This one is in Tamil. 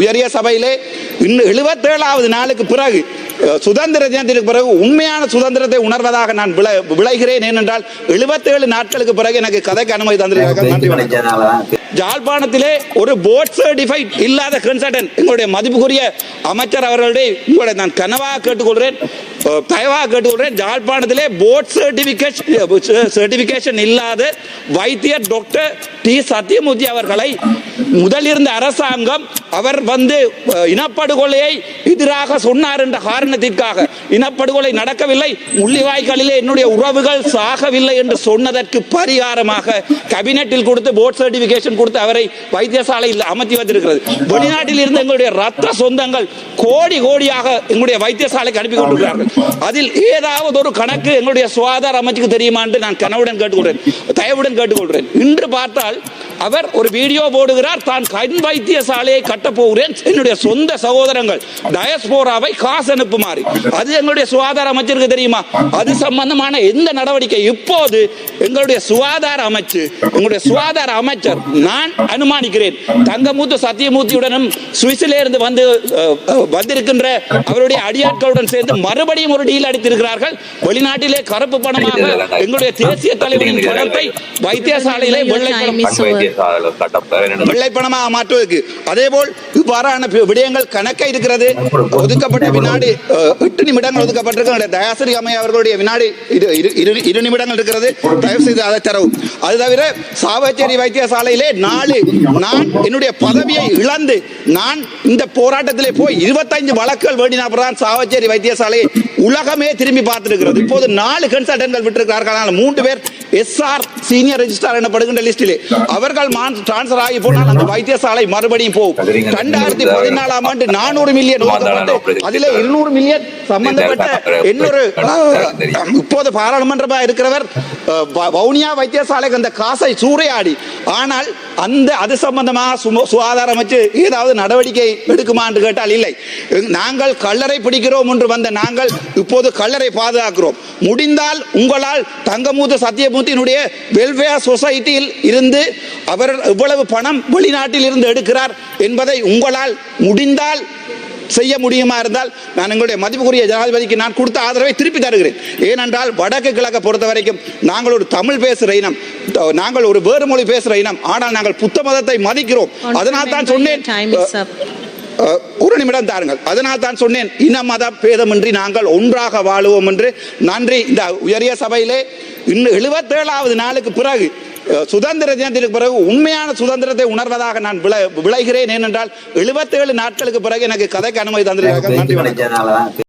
உயரிய சபையிலே இன்னும் எழுபத்தேழாவது நாளுக்கு பிறகு சுதந்திர தினத்திற்கு பிறகு உண்மையான சுதந்திரத்தை உணர்வதாக நான் விளை விளைகிறேன். ஏனென்றால் எழுபத்தேழு நாட்களுக்கு பிறகு எனக்கு கதைக்கு அனுமதி தந்திருக்காங்க ஜாழ்ப்பாணத்திலே ஒரு போர்ட் சர்டிஃபைட் இல்லாத கன்சல்டன்ட் எங்களுடைய மதிப்புக்குரிய அமைச்சர் அவர்களுடைய உங்களுடைய நான் கனவாக கேட்டுக்கொள்கிறேன். தயவாக கேட்டுக்கொள்கிறேன் ஜாழ்ப்பாணத்திலே போர்ட் சர்டிஃபிகேஷன் சர்டிஃபிகேஷன் இல்லாத வைத்தியர் டாக்டர் டி. சத்யமூர்த்தி அவர்களை முதல் இருந்த அரசாங்கம் அவர் வந்து இனப்படுகொலையை எதிராக சொன்னார் என்ற காரணத்திற்காக. இனப்படுகொலை நடக்கவில்லை முள்ளிவாய்க்காலிலே என்னுடைய உறவுகள் சாகவில்லை என்று சொன்னதற்கு பரிகாரமாக கேபினெட்டில் கொடுத்து போர்ட் சர்டிபிகேஷன் கொடுத்து அவரை வைத்தியசாலையில் அமர்த்தி வந்திருக்கிறது வெளிநாட்டில் இருந்து எங்களுடைய ரத்த சொந்தங்கள் கோடி கோடியாக எங்களுடைய வைத்தியசாலைக்கு அனுப்பி கொண்டிருக்கிறார்கள். அதில் ஏதாவது ஒரு கணக்கு எங்களுடைய சுகாதார அமைச்சுக்கு தெரியுமா என்று நான் கனவுடன் கேட்டுக்கொள்கிறேன் தயவுடன் கேட்டுக்கொள்கிறேன். இன்று பார்த்தால் அவர் ஒரு வீடியோ போடுகிறார் தான் கண் வைத்தியசாலையை கட்டப் போகிறேன். என்னுடைய சொந்த சகோதரங்கள் டயஸ்போராவை காசு அனுப்புமாறு. அது எங்களுடைய சுகாதார அமைச்சருக்கு தெரியுமா? அது சம்பந்தமான எந்த நடவடிக்கை? இப்போது எங்களுடைய சுகாதார அமைச்சு எங்களுடைய சுகாதார அமைச்சர் நான் அனுமானிக்கிறேன். தங்கமூத்து சத்தியமூர்த்தியுடனும் சுவிஸிலே இருந்து வந்து வந்திருக்கின்ற அவருடைய அடியாட்களுடன் சேர்ந்து மறுபடியும் ஒரு டீல் அடித்திருக்கிறார்கள். வெளிநாட்டிலே கருப்பு பணமாக எங்களுடைய தேசிய தலைவரின் பணத்தை வைத்தியசாலையிலே வெள்ளை பணம் வெள்ளை பணமாக மாற்றுவதற்கு இவ்வாறான விடயங்கள் கணக்க இருக்கிறது. ஒதுக்கப்பட்ட வினாடி எட்டு நிமிடங்கள் ஒதுக்கப்பட்டிருக்கிற தயாசிரி அம்மை அவர்களுடைய வினாடி இரு- இரு- இரு- இரு நிமிடங்கள் இருக்கிறது. தயவு செய்து அதை தரவும். அது தவிர சாவச்சேரி வைத்தியசாலையிலே நாலு நான் என்னுடைய பதவியை இழந்து நான் இந்த போராட்டத்திலே போய் இருபத்தைந்து வழக்குகள் வேண்டின அப்புறம் சாவச்சேரி வைத்தியசாலையை உலகமே திரும்பி பார்த்திருக்கிறது. இப்போது நாலு கன்சல்டன்ட்கள் விட்டிருக்கிறார்கள். மூன்று பேர் எஸ்ஆர் சீனியர் ரெஜிஸ்ட்ரார் எனப்படுகின்ற லிஸ்டிலே அவர்கள் டிரான்ஸ்பர் ஆகி போனால் அந்த வைத்தியசாலை மறுபடியும் போகும். ரெண்டாயிரத்தி பதினாலாம் ஆண்டு நானூறு மில்லியன் அதிலே இருநூறு மில்லியன் சம்பந்தப்பட்ட இன்னொரு இப்போது பாராளுமன்றமாக இருக்கிறவர் வவுனியா வைத்தியசாலைக்கு அந்த காசை சூறையாடி. ஆனால் அந்த அது சம்பந்தமாக சும- சுகாதார அமைச்சு ஏதாவது நடவடிக்கை எடுக்குமா என்று கேட்டால் இல்லை. நாங்கள் கல்லறை பிடிக்கிறோம் என்று வந்த நாங்கள் இப்போது கல்லறை பாதுகாக்கிறோம். முடிந்தால் உங்களால் தங்கமூத்த சத்தியமூர்த்தியினுடைய வெல்ஃபேர் சொசைட்டியில் இருந்து அவர் எவ்வளவு பணம் வெளிநாட்டில் இருந்து எடுக்கிறார் என்பதை உங்களால் முடிந்தால் செய்ய முடியுமா இருந்தால் நான் எங்களுடைய மதிப்புக்குரிய ஜனாதிபதிக்கு நான் கொடுத்த ஆதரவை திருப்பி தருகிறேன். ஏனென்றால் வடக்கு கிழக்கை பொறுத்த வரைக்கும் நாங்கள் ஒரு தமிழ் பேசுகிற இனம் நாங்கள் ஒரு வேறு மொழி பேசுகிற இனம். ஆனால் நாங்கள் புத்த மதத்தை மதிக்கிறோம். அதனால் தான் சொன்னேன் ஒரு நிமிடம் தாருங்கள். அதனால் தான் சொன்னேன் இன மத பேதமின்றி நாங்கள் ஒன்றாக வாழுவோம் என்று. நன்றி. இந்த உயரிய சபையிலே இன்னும் எழுபத்தேழாவது நாளுக்கு பிறகு சுதந்திர தினத்திற்கு பிறகு உண்மையான சுதந்திரத்தை உணர்வதாக நான் விளை விளைகிறேன். ஏனென்றால் எழுபத்தேழு நாட்களுக்கு பிறகு எனக்கு கதைக்கு அனுமதி தந்திருக்காங்க நன்றி வணக்கம்.